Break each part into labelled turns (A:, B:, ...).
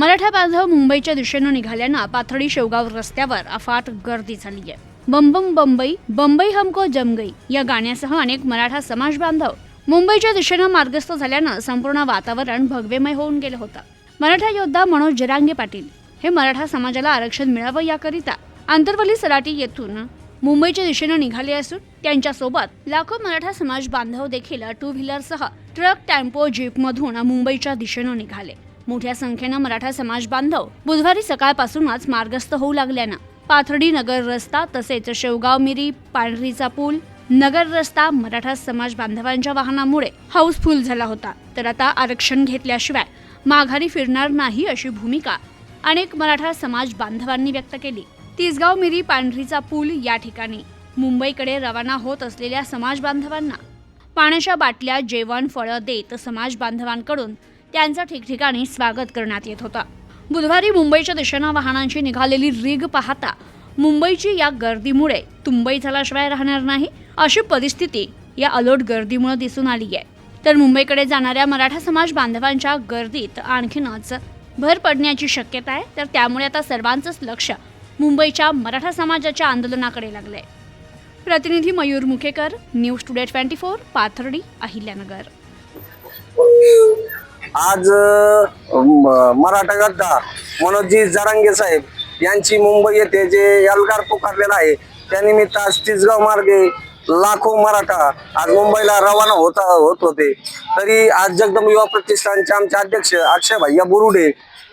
A: मराठा बांधव मुंबईच्या दिशेनं निघाल्यानं पाथर्डी शेवगाव रस्त्यावर अफाट गर्दी झाली आहे. बंबम बंबई बंबई हमको जम गई या गाण्यासह अनेक मराठा समाज बांधव मुंबईच्या दिशेनं मार्गस्थ झाल्यानं संपूर्ण वातावरण भगवेमय होऊन गेलं होतं. मराठा योद्धा मनोज जरांगे पाटील हे मराठा समाजाला आरक्षण मिळावं याकरिता आंतरवली सराटी येथून मुंबईच्या दिशेनं निघाले असून त्यांच्यासोबत लाखो मराठा समाज बांधव देखील टू व्हीलरसह ट्रक टेम्पो जीपमधून मुंबईच्या दिशेनं निघाले. मोठ्या संख्येनं मराठा समाज बांधव बुधवारी सकाळपासूनच मार्गस्थ होऊ लागल्यानं. पाथर्डी नगर रस्ता तसेच शेवगाव मिरी पांढरीचा पूल नगर रस्ता मराठा समाज बांधवांच्या वाहनामुळे हाऊसफुल झाला होता. तर आता आरक्षण घेतल्याशिवाय माघारी फिरणार नाही अशी भूमिका अनेक मराठा समाज बांधवांनी व्यक्त केली. तिसगाव मिरी पांढरीचा पूल या ठिकाणी. मुंबईकडे रवाना होत असलेल्या समाज बांधवांना पाण्याच्या बाटल्या जेवण फळं देत समाज बांधवांकडून त्यांचं ठिकठिकाणी स्वागत करण्यात येत होतं. बुधवारी मुंबईच्या दिशेनं वाहनांची निघालेली रीग पाहता मुंबईची या गर्दीमुळे तुंबई झाल्याशिवाय राहणार नाही अशी परिस्थिती या अलोट गर्दीमुळे दिसून आली आहे तर मुंबईकडे जाणाऱ्या मराठा समाज बांधवांच्या गर्दीत आणखीनच भर पडण्याची शक्यता आहे. तर त्यामुळे आता सर्वांचंच लक्ष मुंबईच्या मराठा समाजाच्या आंदोलनाकडे लागलंय. प्रतिनिधी Mayur Mukhekar news today twenty four Pathardi Ahilyanagar.
B: आज म- मराठा गद्दा मनोजी जरांगे साहेब यांची मुंबई येथे जे एल्गार पुकारलेला आहे त्यानिमित्त आज तिसगाव मार्गे लाखो मराठा आज मुंबईला रवाना होता होत होते. तरी आज जगदंब युवा प्रतिष्ठानचे आमचे अध्यक्ष अक्षय भैया बुरुडे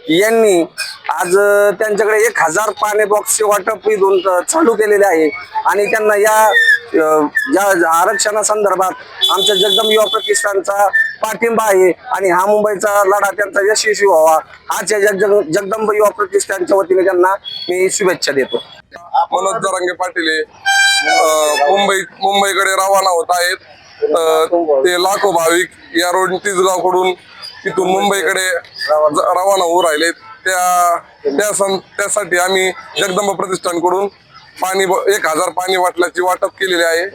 B: यांनी आज त्यांच्याकडे एक हजार पाने बॉक्सचे वाटप इथून चालू केलेले आहे. आणि त्यांना या ज्या या आरक्षणासंदर्भात आमच्या जगदंब युवा प्रतिष्ठानचा पाठिंबा आहे आणि हा मुंबईचा लढा त्यांचा यशस्वी व्हावा. हाच या जग जगदंब युवा प्रतिष्ठानच्या वतीने त्यांना मी शुभेच्छा देतो.
C: मनोज जरांगे पाटील हे, मुंबई मुंबईकडे रवाना होत आहेत. ते लाखो भाविक या रोड तिसगावकडून तिथून मुंबईकडे रवाना होऊ राहिले त्या त्या सं त्यासाठी आम्ही जगदंब प्रतिष्ठानकडून पाणी ब- एक हजार पाणी वाटल्याची वाटप केलेली आहे.